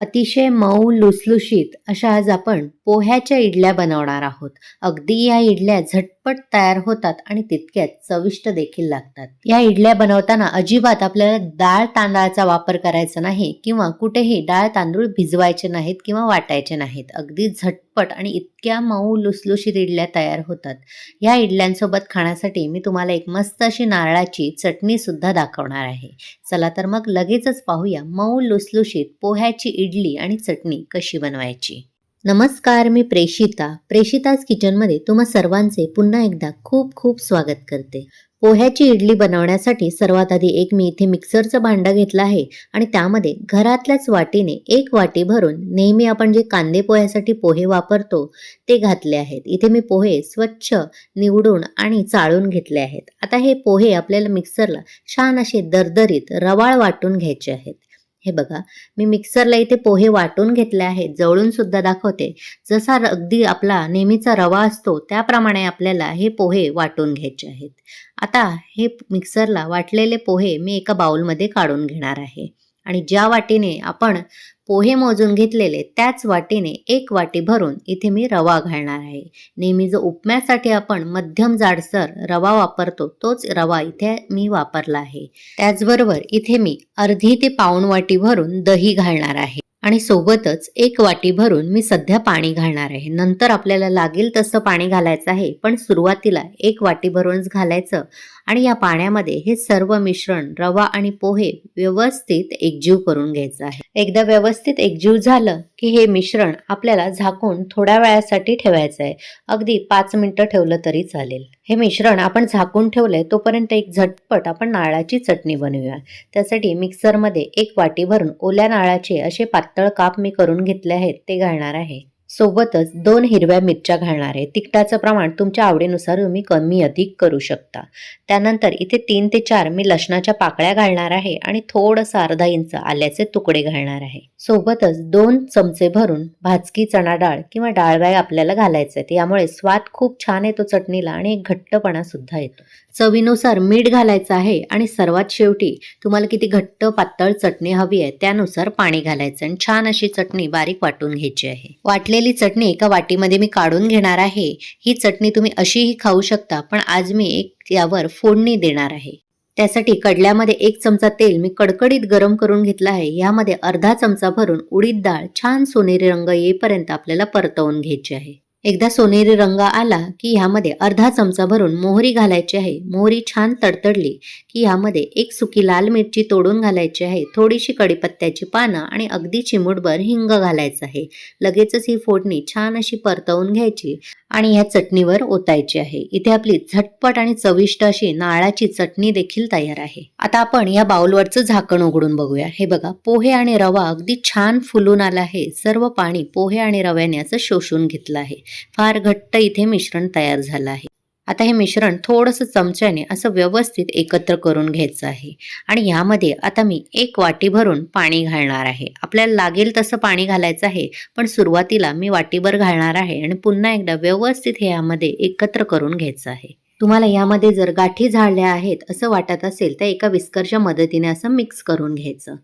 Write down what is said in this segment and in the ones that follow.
अतिशय मऊ लुसलुशीत अशा आज आपण पोह्याच्या इडल्या बनवणार आहोत. अगदी या इडल्या झट झटपट तयार होतात आणि तितक्यात चविष्ट देखील लागतात. या इडल्या बनवताना अजिबात आपल्याला डाळ तांदळाचा वापर करायचा नाही किंवा कुठेही डाळ तांदूळ भिजवायचे नाहीत किंवा वाटायचे नाहीत. अगदी झटपट आणि इतक्या मऊ लुसलुशीत इडल्या तयार होतात. या इडल्यांसोबत खाण्यासाठी मी तुम्हाला एक मस्त अशी नारळाची चटणी सुद्धा दाखवणार आहे. चला तर मग लगेचच पाहूया मऊ लुसलुशीत पोह्याची इडली आणि चटणी कशी बनवायची. नमस्कार मी प्रेषिता प्रेषिताज किचनमध्ये तुम्हा सर्वांचे पुन्हा एकदा खूप खूप स्वागत करते. पोह्याची इडली बनवण्यासाठी सर्वात आधी एक मी इथे मिक्सरचं भांडं घेतलं आहे आणि त्यामध्ये घरातल्याच वाटीने एक वाटी भरून नेहमी आपण जे कांदे पोह्यासाठी पोहे वापरतो ते घातले आहेत. इथे मी पोहे स्वच्छ निवडून आणि चाळून घेतले आहेत. आता हे पोहे आपल्याला मिक्सरला छान असे दरदरीत रवाळ वाटून घ्यायचे आहेत. हे बघा मी मिक्सरला इथे पोहे वाटून घेतले आहेत जवळून सुद्धा दाखवते. जसा अगदी आपला नेहमीचा रवा असतो त्याप्रमाणे आपल्याला हे पोहे वाटून घ्यायचे आहेत. आता हे मिक्सरला वाटलेले पोहे मी एका बाउलमध्ये काढून घेणार आहे. आणि ज्या वाटीने आपण पोहे मोजून घेतलेले त्याच वाटीने एक वाटी भरून इथे मी रवा घालणार आहे. नेहमी जो उपम्यासाठी आपण मध्यम जाडसर रवा वापरतो तोच रवा इथे मी वापरला आहे. त्याचबरोबर इथे मी अर्धी ते पाऊण वाटी भरून दही घालणार आहे. आणि सोबतच एक वाटी भरून मी सध्या पाणी घालणार आहे. नंतर आपल्याला लागेल तसं पाणी घालायचं आहे पण सुरुवातीला एक वाटी भरूनच घालायचं. आणि या पाण्यामध्ये हे सर्व मिश्रण रवा आणि पोहे व्यवस्थित एकजीव करून घ्यायचं आहे. एकदा व्यवस्थित एकजीव झालं की हे मिश्रण आपल्याला झाकून थोड्या वेळासाठी ठेवायचं आहे. अगदी पाच मिनिटं ठेवलं तरी चालेल. हे मिश्रण आपण झाकून ठेवलंय तोपर्यंत एक झटपट आपण नारळाची चटणी बनवूया. त्यासाठी मिक्सरमध्ये एक वाटी भरून ओल्या नारळाचे असे पातळ काप मी करून घेतले आहेत ते घालणार आहे. सोबतच दोन हिरव्या मिरच्या घालणार आहे. तिखटाचं प्रमाण तुमच्या आवडीनुसार तुम्ही कमी अधिक करू शकता. त्यानंतर इथे तीन ते चार मी लसणाच्या पाकळ्या घालणार आहे आणि थोडंसं अर्धा इंच आल्याचे तुकडे घालणार आहे. सोबतच दोन चमचे भरून भाजकी चणा डाळ किंवा डाळवाय आपल्याला घालायचं आहे यामुळे स्वाद खूप छान येतो चटणीला आणि एक घट्टपणा सुद्धा येतो. चवीनुसार मीठ घालायचं आहे आणि सर्वात शेवटी तुम्हाला किती घट्ट पातळ चटणी हवी आहे त्यानुसार पाणी घालायचं आणि छान अशी चटणी बारीक वाटून घ्यायची आहे. वाटलेली चटणी एका वाटीमध्ये मी काढून घेणार आहे. ही चटणी तुम्ही अशीही खाऊ शकता पण आज मी एक यावर फोडणी देणार आहे. त्यासाठी कडल्यामध्ये एक चमचा तेल मी कडकडीत गरम करून घेतला आहे. यामध्ये अर्धा चमचा भरून उडीद डाळ छान सोनेरी रंग येईपर्यंत आपल्याला परतवून घ्यायची आहे. एकदा सोनेरी रंग आला की ह्यामध्ये अर्धा चमचा भरून मोहरी घालायची आहे. मोहरी छान तडतडली की ह्यामध्ये एक सुकी लाल मिरची तोडून घालायची आहे. थोडीशी कडीपत्त्याची पानं आणि अगदी चिमूटभर हिंग घालायचं आहे. लगेचच ही फोडणी छान अशी परतवून घ्यायची आणि ह्या चटणीवर ओतायची आहे. इथे आपली झटपट आणि चविष्ट अशी नाळाची चटणी देखील तयार आहे. आता आपण या बाउलवरचं झाकण उघडून बघूया. हे बघा पोहे आणि रवा अगदी छान फुलून आला आहे. सर्व पाणी पोहे आणि रव्याने असं शोषून घेतलं आहे. फार घट्ट इथे मिश्रण तयार झालं आहे. आता हे मिश्रण थोडंसं चमच्याने असं व्यवस्थित एकत्र करून घ्यायचं आहे. आणि ह्यामध्ये आता मी एक वाटी भरून पाणी घालणार आहे. आपल्याला लागेल तसं पाणी घालायचं आहे पण सुरुवातीला मी वाटीभर घालणार आहे आणि पुन्हा एकदा व्यवस्थित हे यामध्ये एकत्र करून घ्यायचं आहे. तुम्हाला यामध्ये जर गाठी झाडल्या आहेत असं वाटत असेल तर एका विस्करच्या मदतीने असं मिक्स करून घ्यायचं.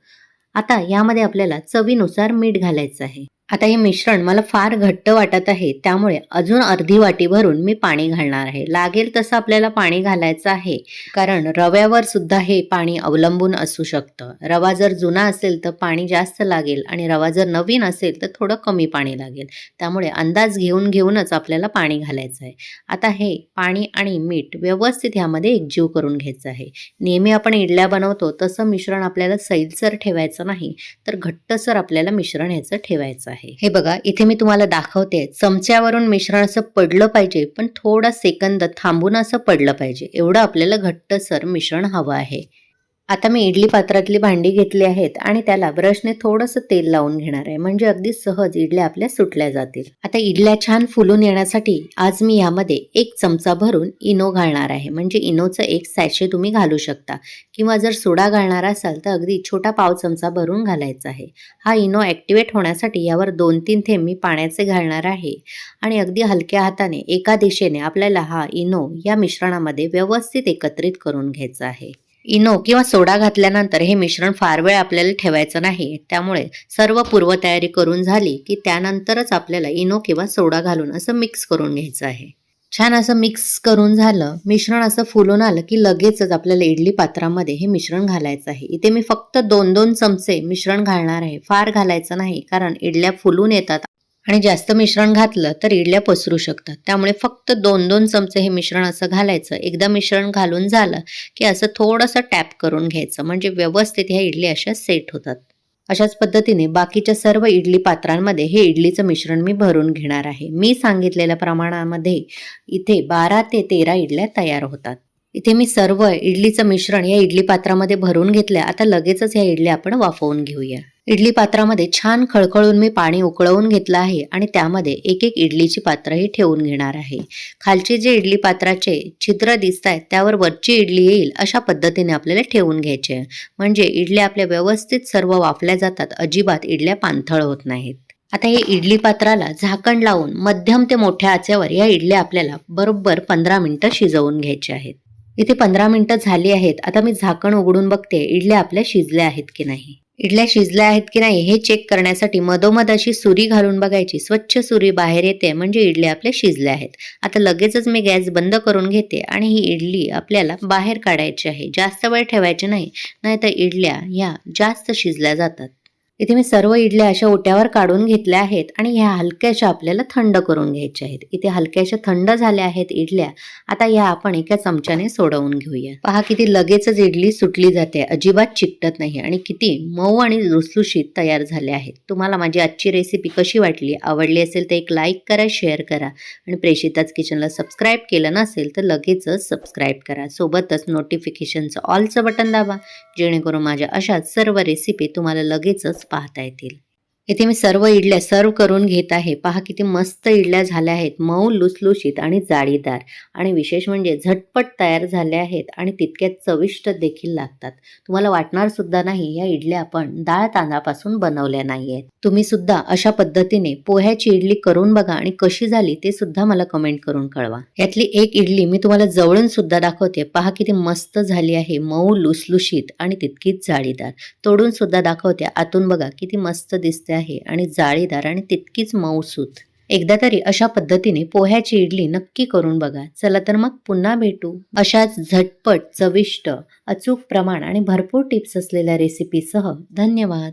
आता यामध्ये आपल्याला चवीनुसार मीठ घालायचं आहे. आता हे मिश्रण मला फार घट्ट वाटत आहे त्यामुळे अजून अर्धी वाटी भरून मी पाणी घालणार आहे. लागेल तसं आपल्याला पाणी घालायचं आहे कारण रव्यावर सुद्धा हे पाणी अवलंबून असू शकतं. रवा जर जुना असेल तर पाणी जास्त लागेल आणि रवा जर नवीन असेल तर थोडं कमी पाणी लागेल. त्यामुळे अंदाज घेऊन घेऊनच आपल्याला पाणी घालायचं आहे. आता हे पाणी आणि मीठ व्यवस्थित ह्यामध्ये एकजीव करून घ्यायचं आहे. नेहमी आपण इडल्या बनवतो तसं मिश्रण आपल्याला सैलसर ठेवायचं नाही तर घट्टसर आपल्याला मिश्रण ह्याचं ठेवायचं आहे. हे बघा इथे मी तुम्हाला दाखवते. चमच्यावरून मिश्रण असं पडलं पाहिजे पण थोडा सेकंद थांबून असं पडलं पाहिजे. एवढं आपल्याला घट्टसर मिश्रण हवं आहे. आता मी इडली पात्रातली भांडी घेतली आहेत आणि त्याला ब्रशने थोडंसं तेल लावून घेणार आहे. म्हणजे अगदी सहज इडल्या आपल्या सुटल्या जातील. आता इडल्या छान फुलून येण्यासाठी आज मी यामध्ये एक चमचा भरून इनो घालणार आहे. म्हणजे इनोचं एक सॅशे तुम्ही घालू शकता. किंवा जर सोडा घालणार असाल तर अगदी छोटा पाव चमचा भरून घालायचा आहे. हा इनो ॲक्टिवेट होण्यासाठी यावर दोन तीन थेंब मी पाण्याचे घालणार आहे. आणि अगदी हलक्या हाताने एका दिशेने आपल्याला हा इनो या मिश्रणामध्ये व्यवस्थित एकत्रित करून घ्यायचा आहे. इनो किंवा सोडा घातल्यानंतर हे मिश्रण फार वेळ आपल्याला ठेवायचं नाही. त्यामुळे सर्व पूर्वतयारी करून झाली की त्यानंतरच आपल्याला इनो किंवा सोडा घालून असं मिक्स करून घ्यायचं आहे. छान असं मिक्स करून झालं मिश्रण असं फुलून आलं की लगेचच आपल्याला इडली पात्रामध्ये हे मिश्रण घालायचं आहे. इथे मी फक्त दोन दोन चमचे मिश्रण घालणार आहे. फार घालायचं नाही कारण इडल्या फुलून येतात. आणि जास्त मिश्रण घातलं तर इडल्या पसरू शकतात. त्यामुळे फक्त दोन दोन चमचे हे मिश्रण असं घालायचं. एकदा मिश्रण घालून झालं की असं थोडंसं टॅप करून घ्यायचं. म्हणजे व्यवस्थित ह्या इडली अशा सेट होतात. अशाच पद्धतीने बाकीच्या सर्व इडली पात्रांमध्ये हे इडलीचं मिश्रण मी भरून घेणार आहे. मी सांगितलेल्या प्रमाणामध्ये इथे बारा ते तेरा इडल्या तयार होतात. इथे मी सर्व इडलीचं मिश्रण या इडली पात्रामध्ये भरून घेतलं आता लगेचच या इडल्या आपण वाफवून घेऊया. इडली पात्रामध्ये छान खळखळून मी पाणी उकळवून घेतलं आहे आणि त्यामध्ये एक एक इडलीची पात्रही ठेवून घेणार आहे. खालचे जे इडली पात्राचे छिद्र दिसत आहेत त्यावर वरची इडली येईल अशा पद्धतीने आपल्याला ठेवून घ्यायचे म्हणजे इडल्या आपल्या व्यवस्थित सर्व वाफल्या जातात अजिबात इडल्या पाणथळ होत नाहीत. आता हे इडली पात्राला झाकण लावून मध्यम ते मोठ्या आचेवर या इडल्या आपल्याला बरोबर पंधरा मिनिटं शिजवून घ्यायच्या आहेत. इथे पंधरा मिनिटं झाली आहेत. आता मी झाकण उघडून बघते इडल्या आपल्या शिजल्या आहेत की नाही? इडल्या शिजल्या आहेत की नाही हे चेक करण्यासाठी मधोमध अशी सुरी घालून बघायची. स्वच्छ सुरी बाहेर येते म्हणजे इडल्या आपल्या शिजल्या आहेत. आता लगेचच मी गॅस बंद करून घेते आणि ही इडली आपल्याला बाहेर काढायची आहे. जास्त वेळ ठेवायची नाही नाहीतर इडल्या ह्या जास्त शिजल्या जातात. इथे मी सर्व इडल्या अशा ओट्यावर काढून घेतल्या आहेत आणि ह्या हलक्याशा आपल्याला थंड करून घ्यायच्या आहेत. इथे हलक्याशा थंड झाल्या आहेत इडल्या. आता ह्या आपण एका चमच्याने सोडवून घेऊया. पहा किती लगेचच इडली सुटली जाते. अजिबात चिकटत नाही आणि किती मऊ आणि रुसलुशीत तयार झाले आहेत. तुम्हाला माझी आजची रेसिपी कशी वाटली आवडली असेल तर एक लाईक करा शेअर करा आणि प्रेषिताच किचनला सबस्क्राईब केलं नसेल तर लगेचच सबस्क्राईब करा. सोबतच नोटिफिकेशनचं ऑलचं बटन दाबा जेणेकरून माझ्या अशाच सर्व रेसिपी तुम्हाला लगेचच पाहता येतील. इथे मी सर्व इडल्या सर्व करून घेत आहे. पहा किती मस्त इडल्या झाल्या आहेत. मऊ लुसलुशीत आणि जाळीदार आणि विशेष म्हणजे झटपट तयार झाल्या आहेत आणि तितक्यात चविष्ट देखील लागतात. तुम्हाला वाटणार सुद्धा नाही या इडल्या आपण डाळ तांदळापासून बनवल्या नाही आहेत तुम्ही सुद्धा अशा पद्धतीने पोह्याची इडली करून बघा आणि कशी झाली ते सुद्धा मला कमेंट करून कळवा. यातली एक इडली मी तुम्हाला जवळून सुद्धा दाखवते. पहा किती मस्त झाली आहे. मऊ लुसलुशीत आणि तितकीच जाळीदार तोडून सुद्धा दाखवते. आतून बघा किती मस्त दिसते आहे आणि जाळीदार आणि तितकीच मऊसूत. एकदा तरी अशा पद्धतीने पोह्याची इडली नक्की करून बघा. चला तर मग पुन्हा भेटू. अशाच झटपट चविष्ट अचूक प्रमाण आणि भरपूर टिप्स असलेल्या रेसिपीसह धन्यवाद.